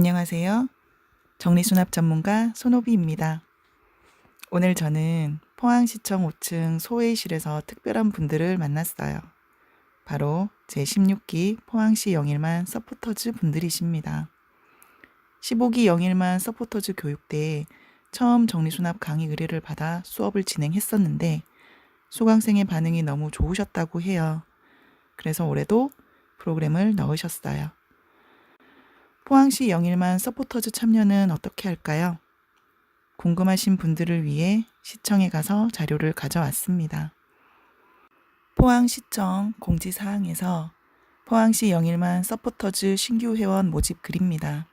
안녕하세요. 정리수납 전문가 손오비입니다. 오늘 저는 포항시청 5층 소회의실에서 특별한 분들을 만났어요. 바로 제16기 포항시 영일만 서포터즈 분들이십니다. 15기 영일만 서포터즈 교육 때 처음 정리수납 강의 의뢰를 받아 수업을 진행했었는데 수강생의 반응이 너무 좋으셨다고 해요. 그래서 올해도 프로그램을 넣으셨어요. 포항시 영일만 서포터즈 참여는 어떻게 할까요? 궁금하신 분들을 위해 시청에 가서 자료를 가져왔습니다. 포항시청 공지사항에서 포항시 영일만 서포터즈 신규 회원 모집 글입니다.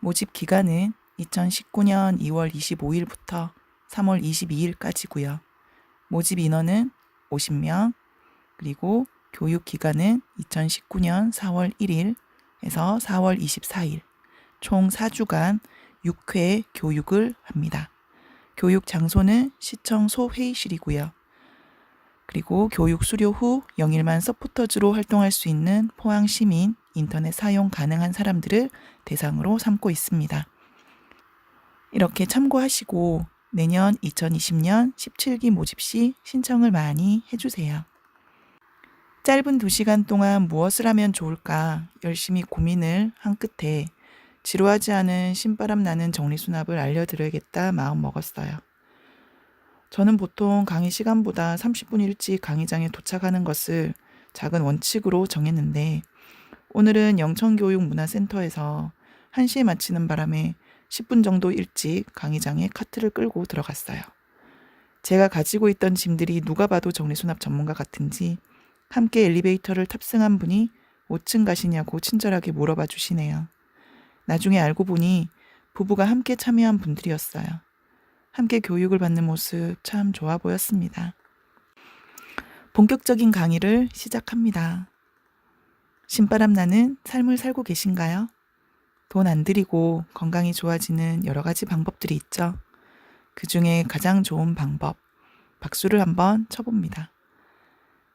모집 기간은 2019년 2월 25일부터 3월 22일까지고요. 모집 인원은 50명, 그리고 교육 기간은 2019년 4월 1일 에서 4월 24일, 총 4주간 6회 교육을 합니다. 교육 장소는 시청 소회의실이고요. 그리고 교육 수료 후 영일만 서포터즈로 활동할 수 있는 포항 시민 인터넷 사용 가능한 사람들을 대상으로 삼고 있습니다. 이렇게 참고하시고 내년 2020년 17기 모집 시 신청을 많이 해주세요. 짧은 2시간 동안 무엇을 하면 좋을까 열심히 고민을 한 끝에 지루하지 않은 신바람 나는 정리수납을 알려드려야겠다 마음 먹었어요. 저는 보통 강의 시간보다 30분 일찍 강의장에 도착하는 것을 작은 원칙으로 정했는데 오늘은 영천교육문화센터에서 1시에 마치는 바람에 10분 정도 일찍 강의장에 카트를 끌고 들어갔어요. 제가 가지고 있던 짐들이 누가 봐도 정리수납 전문가 같은지 함께 엘리베이터를 탑승한 분이 5층 가시냐고 친절하게 물어봐 주시네요. 나중에 알고 보니 부부가 함께 참여한 분들이었어요. 함께 교육을 받는 모습 참 좋아 보였습니다. 본격적인 강의를 시작합니다. 신바람 나는 삶을 살고 계신가요? 돈 안 들이고 건강이 좋아지는 여러 가지 방법들이 있죠. 그 중에 가장 좋은 방법, 박수를 한번 쳐봅니다.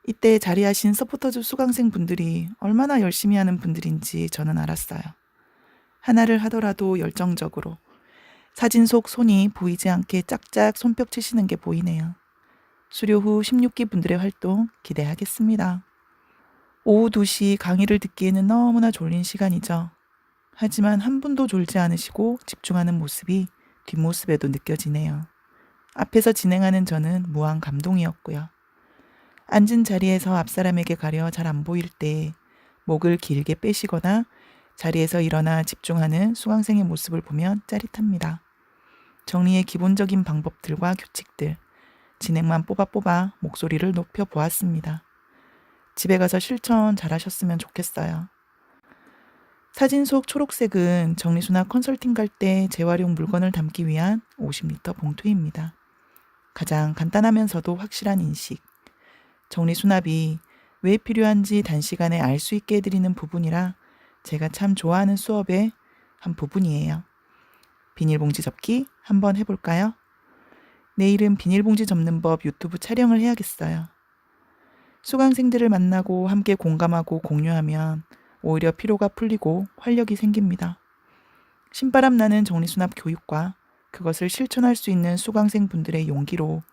이때 자리하신 서포터즈 수강생 분들이 얼마나 열심히 하는 분들인지 저는 알았어요. 하나를 하더라도 열정적으로 사진 속 손이 보이지 않게 짝짝 손뼉 치시는 게 보이네요. 수료 후 16기 분들의 활동 기대하겠습니다. 오후 2시 강의를 듣기에는 너무나 졸린 시간이죠. 하지만 한 분도 졸지 않으시고 집중하는 모습이 뒷모습에도 느껴지네요. 앞에서 진행하는 저는 무한 감동이었고요. 앉은 자리에서 앞사람에게 가려 잘 안 보일 때 목을 길게 빼시거나 자리에서 일어나 집중하는 수강생의 모습을 보면 짜릿합니다. 정리의 기본적인 방법들과 규칙들, 진행만 뽑아 뽑아 목소리를 높여 보았습니다. 집에 가서 실천 잘 하셨으면 좋겠어요. 사진 속 초록색은 정리수납 컨설팅 갈 때 재활용 물건을 담기 위한 50리터 봉투입니다. 가장 간단하면서도 확실한 인식. 정리 수납이 왜 필요한지 단시간에 알 수 있게 해드리는 부분이라 제가 참 좋아하는 수업의 한 부분이에요. 비닐봉지 접기 한번 해볼까요? 내일은 비닐봉지 접는 법 유튜브 촬영을 해야겠어요. 수강생들을 만나고 함께 공감하고 공유하면 오히려 피로가 풀리고 활력이 생깁니다. 신바람 나는 정리수납 교육과 그것을 실천할 수 있는 수강생 분들의 용기로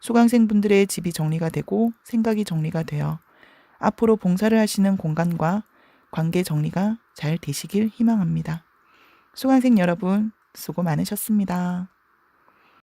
수강생 분들의 집이 정리가 되고 생각이 정리가 되어 앞으로 봉사를 하시는 공간과 관계 정리가 잘 되시길 희망합니다. 수강생 여러분, 수고 많으셨습니다.